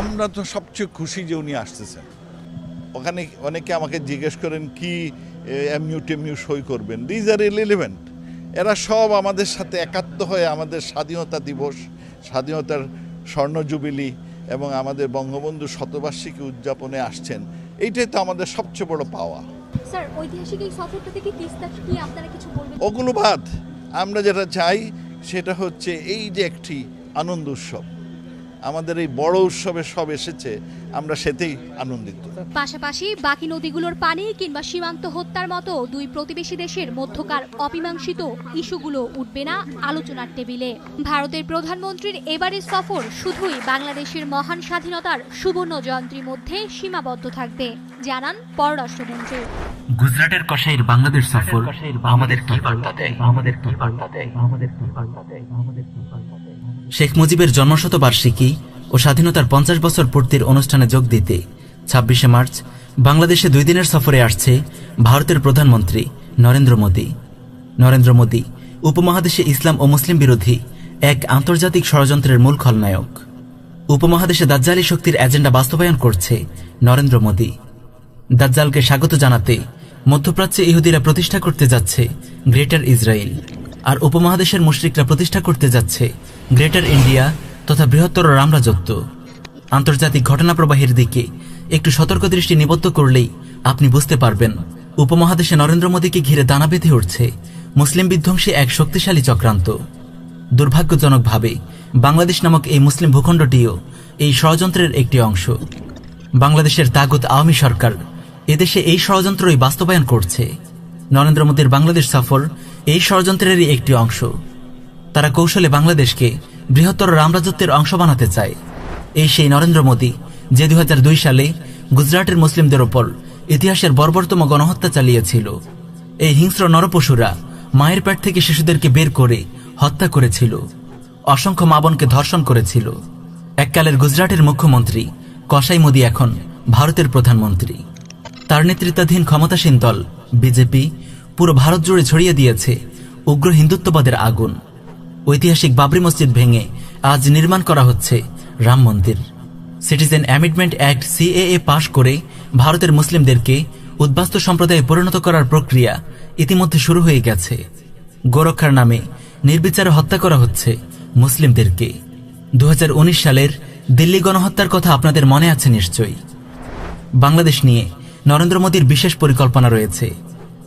আমরা তো সবচেয়ে খুশি যে উনি আসতেছেন। ওখানে অনেকে আমাকে জিজ্ঞেস করেন কি এমইউ টেমইউ সই করবেন? দিজ আর ইলিভেন্ট এরা সব আমাদের সাথে একাত্ম হয়ে আমাদের স্বাধীনতা দিবস স্বাধীনতার স্বর্ণ জুবিলি এবং আমাদের বঙ্গবন্ধু শতবার্ষিকী উদযাপনে আসছেন। এইটাই তো আমাদের সবচেয়ে বড় পাওয়া। স্যার ঐতিহাসিক এই সফরটা থেকে তিস্তা কি আপনারা কিছু বলবেন? ওগুলো বাদ আমরা যেটা চাই সেটা হচ্ছে এই যে একটি আনন্দ উৎসব। আমাদের এই বড় উৎসবে সব এসেছে আমরা সেতেই আনন্দিত। পাশাপাশি বাকি নদীগুলোর পানি কিংবা সীমান্ত হত্যার মতো দুই প্রতিবেশী দেশের মধ্যকার অমীমাংসিত ইস্যুগুলো উঠবে না আলোচনার টেবিলে। ভারতের প্রধানমন্ত্রীর এবারের সফর শুধুই বাংলাদেশের মহান স্বাধীনতার সুবর্ণ জয়ন্তীর মধ্যে সীমাবদ্ধ থাকবে জানান পররাষ্ট্রমন্ত্রী। গুজরাটের কসাইয়ের বাংলাদেশ সফর আমাদের কি বার্তা দেয়? আমাদের কি বার্তা দেয়? আমাদের কি বার্তা দেয়? আমাদের কি বার্তা দেয়? শেখ মুজিবের জন্মশতবার্ষিকী ও স্বাধীনতার পঞ্চাশ বছর পূর্তির অনুষ্ঠানে যোগ দিতে ছাব্বিশে মার্চ বাংলাদেশে দুই দিনের সফরে আসছে ভারতের প্রধানমন্ত্রী নরেন্দ্র মোদী। নরেন্দ্র মোদী, উপমহাদেশে ইসলাম ও মুসলিম বিরোধী এক আন্তর্জাতিক ষড়যন্ত্রের মূল খলনায়ক। উপমহাদেশে দাজ্জালি শক্তির এজেন্ডা বাস্তবায়ন করছে নরেন্দ্র মোদী। দাজ্জালকে স্বাগত জানাতে মধ্যপ্রাচ্যে ইহুদিরা প্রতিষ্ঠা করতে যাচ্ছে গ্রেটার ইসরায়েল, আর উপমহাদেশের মুশরিকরা প্রতিষ্ঠা করতে যাচ্ছে গ্রেটার ইন্ডিয়া তথা বৃহত্তর রামরাজত্ব আন্তর্জাতিক ঘটনা প্রবাহের দিকে একটু সতর্ক দৃষ্টি নিবদ্ধ করলেই আপনি বুঝতে পারবেন, উপমহাদেশে নরেন্দ্র মোদীকে ঘিরে দানা বেঁধে উঠছে মুসলিম বিধ্বংসী এক শক্তিশালী চক্রান্ত। দুর্ভাগ্যজনকভাবে বাংলাদেশ নামক এই মুসলিম ভূখণ্ডটিও এই ষড়যন্ত্রের একটি অংশ। বাংলাদেশের তাগুত আওয়ামী সরকার এদেশে এই ষড়যন্ত্রই বাস্তবায়ন করছে। নরেন্দ্র মোদীর বাংলাদেশ সফর এই ষড়যন্ত্রেরই একটি অংশ। তারা কৌশলে বাংলাদেশকে বৃহত্তর রামরাজত্বের অংশ বানাতে চায়। এই সেই নরেন্দ্র মোদী, যে দু হাজার দুই সালে গুজরাটের মুসলিমদের ওপর ইতিহাসের বর্বরতম গণহত্যা চালিয়েছিল। এই হিংস্র নরপশুরা মায়ের পেট থেকে শিশুদেরকে বের করে হত্যা করেছিল। অসংখ্য মাবনকে ধর্ষণ করেছিল। এককালের গুজরাটের মুখ্যমন্ত্রী কসাই মোদী এখন ভারতের প্রধানমন্ত্রী। তার নেতৃত্বাধীন ক্ষমতাসীন দল বিজেপি পুরো ভারত জুড়ে ছড়িয়ে দিয়েছে উগ্র হিন্দুত্ববাদের আগুন। ঐতিহাসিক বাবরি মসজিদ ভেঙে আজ নির্মাণ করা হচ্ছে রাম মন্দির। Citizen Amendment Act CAA pass করে ভারতের মুসলিমদেরকে উদ্বাস্তু সম্প্রদায়ে পরিণত করার প্রক্রিয়া ইতিমধ্যে শুরু হয়ে গেছে। গোরক্ষার নামে নির্বিচারে হত্যা করা হচ্ছে মুসলিমদেরকে। দু হাজার উনিশ সালের দিল্লি গণহত্যার কথা আপনাদের মনে আছে নিশ্চয়ই। বাংলাদেশ নিয়ে নরেন্দ্র মোদীর বিশেষ পরিকল্পনা রয়েছে।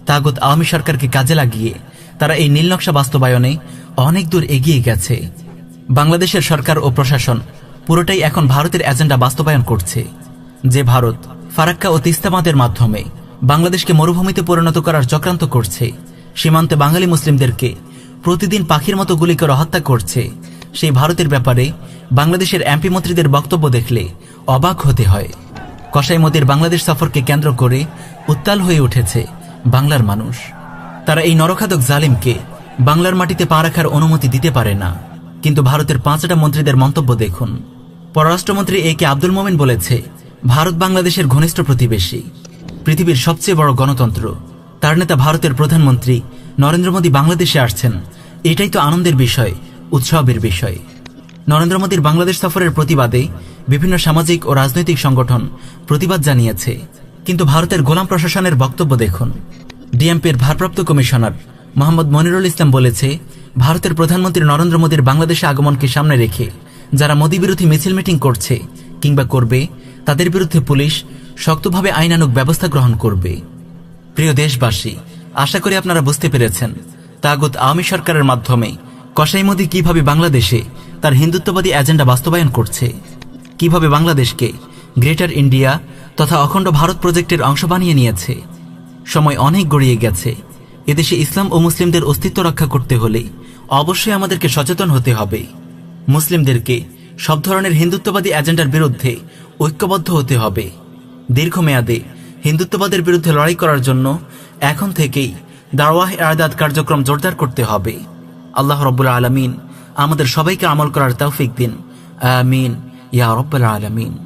তাগত আওয়ামী সরকারকে কাজে লাগিয়ে তারা এই নীলনকশা বাস্তবায়নে অনেক দূর এগিয়ে গেছে। বাংলাদেশের সরকার ও প্রশাসন পুরোটাই এখন ভারতের এজেন্ডা বাস্তবায়ন করছে। যে ভারত, ফারাক্কা ও তিস্তামাদের মাধ্যমে বাংলাদেশকে মরুভূমিতে পরিণত করার চক্রান্ত করছে, সীমান্তে বাঙালি মুসলিমদেরকে প্রতিদিন পাখির মতো গুলি করে হত্যা করছে, সেই ভারতের ব্যাপারে বাংলাদেশের এমপি মন্ত্রীদের বক্তব্য দেখলে অবাক হতে হয়। কসাই মোদীর বাংলাদেশ সফরকে কেন্দ্র করে উত্তাল হয়ে উঠেছে বাংলার মানুষ। তারা এই নরখাদক জালিমকে বাংলার মাটিতে পা রাখার অনুমতি দিতে পারে না। কিন্তু ভারতের পাঁচটা মন্ত্রীদের মন্তব্য দেখুন। পররাষ্ট্রমন্ত্রী এ কে আব্দুল মোমেন বলেছে, ভারত বাংলাদেশের ঘনিষ্ঠ প্রতিবেশী, পৃথিবীর সবচেয়ে বড় গণতন্ত্র। তার নেতা ভারতের প্রধানমন্ত্রী নরেন্দ্র মোদী বাংলাদেশে আসছেন। এটাই তো আনন্দের বিষয়, উৎসবের বিষয়। নরেন্দ্র মোদীর বাংলাদেশ সফরের প্রতিবাদে বিভিন্ন সামাজিক ও রাজনৈতিক সংগঠন প্রতিবাদ জানিয়েছে। কিন্তু ভারতের গোলাম প্রশাসনের বক্তব্য দেখুন। ডিএমপির ভারপ্রাপ্ত কমিশনার মোহাম্মদ মনিরুল ইসলাম বলেছে, ভারতের প্রধানমন্ত্রী নরেন্দ্র মোদীর বাংলাদেশে আগমনকে সামনে রেখে যারা মোদী বিরোধী মিছিল মিটিং করছে কিংবা করবে, তাদের বিরুদ্ধে পুলিশ শক্তভাবে আইনানুক ব্যবস্থা গ্রহণ করবে। প্রিয় দেশবাসী, আশা করি আপনারা বুঝতে পেরেছেন, তাগত আওয়ামী সরকারের মাধ্যমে কসাই মোদী কীভাবে বাংলাদেশে তার হিন্দুত্ববাদী এজেন্ডা বাস্তবায়ন করছে, কীভাবে বাংলাদেশকে গ্রেটার ইন্ডিয়া তথা অখণ্ড ভারত প্রজেক্টের অংশ বানিয়ে নিয়েছে সময় অনেক গড়িয়ে গেছে। এদেশে ইসলাম ও মুসলিমদের অস্তিত্ব রক্ষা করতে হলে অবশ্যই আমাদেরকে সচেতন হতে হবে। মুসলিমদেরকে সব ধরনের হিন্দুত্ববাদী এজেন্ডার বিরুদ্ধে ঐক্যবদ্ধ হতে হবে। দীর্ঘমেয়াদে হিন্দুত্ববাদের বিরুদ্ধে লড়াই করার জন্য এখন থেকেই দারওয়াহ আয়াদাত কার্যক্রম জোরদার করতে হবে। আল্লাহ রব্বুল আলমিন আমাদের সবাইকে আমল করার তৌফিক দিন। আমিন। ইয়া রব্বুল আলমিন।